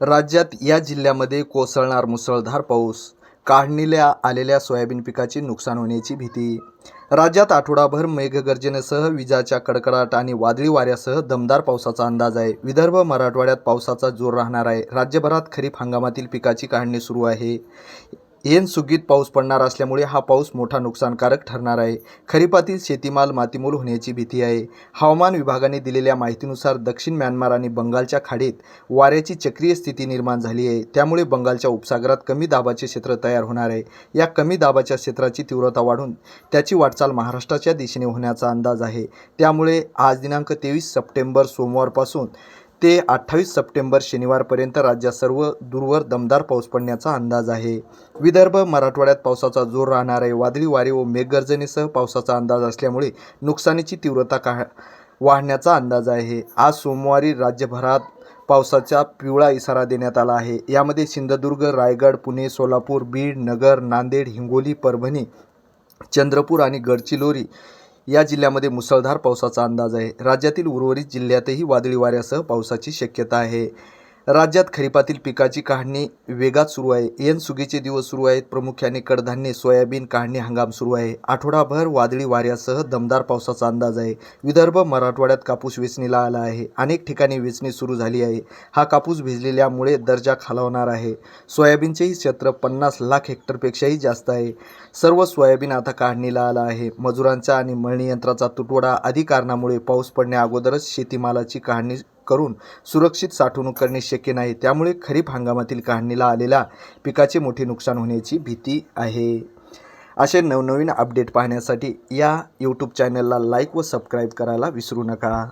राज्यात या जिल्ह्यामध्ये कोसळणार मुसळधार पाऊस काढणीला आलेल्या सोयाबीन पिकाची नुकसान होण्याची भीती. राज्यात आठवडाभर मेघगर्जनेसह विजाच्या कडकडाट आणि वादळी वाऱ्यासह दमदार पावसाचा अंदाज आहे. विदर्भ मराठवाड्यात पावसाचा जोर राहणार आहे. राज्यभरात खरीप हंगामातील पिकाची काढणी सुरू आहे. येन सुगीत पाऊस पडणार असल्यामुळे हा पाऊस मोठा नुकसानकारक ठरणार आहे. खरीपातील शेतीमाल मातीमोल होण्याची भीती आहे. हवामान विभागाने दिलेल्या माहितीनुसार दक्षिण म्यानमार आणि बंगालच्या खाडीत वाऱ्याची चक्रीय स्थिती निर्माण झाली आहे. त्यामुळे बंगालच्या उपसागरात कमी दाबाचे क्षेत्र तयार होणार आहे. या कमी दाबाच्या क्षेत्राची तीव्रता वाढून त्याची वाटचाल महाराष्ट्राच्या दिशेने होण्याचा अंदाज आहे. त्यामुळे आज दिनांक तेवीस सप्टेंबर सोमवारपासून ते अठ्ठावीस सप्टेंबर शनिवारपर्यंत राज्यात सर्व दूरवर दमदार पाऊस पडण्याचा अंदाज आहे. विदर्भ मराठवाड्यात पावसाचा जोर राहणार आहे. वादळी वारे व मेघगर्जनेसह पावसाचा अंदाज असल्यामुळे नुकसानीची तीव्रता का वाढण्याचा अंदाज आहे. आज सोमवारी राज्यभरात पावसाचा पिवळा इशारा देण्यात आला आहे. यामध्ये सिंधुदुर्ग रायगड पुणे सोलापूर बीड नगर नांदेड हिंगोली परभणी चंद्रपूर आणि गडचिरोली या जिल्ह्यामध्ये मुसळधार पावसाचा अंदाज आहे. राज्यातील उर्वरित जिल्ह्यातही वादळी वाऱ्यासह पावसाची शक्यता आहे. राज्यात खरीपातील पिकाची काढणी वेगात सुरू आहे. येन सुगीचे दिवस सुरू आहेत. प्रामुख्याने कडधान्ये सोयाबीन काढणी हंगाम सुरू आहे. आठवडाभर वादळी वाऱ्यासह दमदार पावसाचा अंदाज आहे. विदर्भ मराठवाड्यात कापूस वेचणीला आला आहे. अनेक ठिकाणी वेचणी सुरू झाली आहे. हा कापूस भिजलेल्यामुळे दर्जा खालावणार आहे. सोयाबीनचेही क्षेत्र पन्नास लाख हेक्टरपेक्षाही जास्त आहे. सर्व सोयाबीन आता काढणीला आला आहे. मजुरांचा आणि मळणी यंत्राचा तुटवडा आदी कारणामुळे पाऊस पडण्याअगोदरच शेतीमालाची काढणी करून सुरक्षित साठवणूक करणे शक्य नाही. त्यामुळे खरीप हंगामातील काढणीला आलेल्या पिकाचे मोठे नुकसान होण्याची भीती आहे. असे नवनवीन अपडेट पाहण्यासाठी या यूट्यूब चॅनलला लाईक व सबस्क्राईब करायला विसरू नका.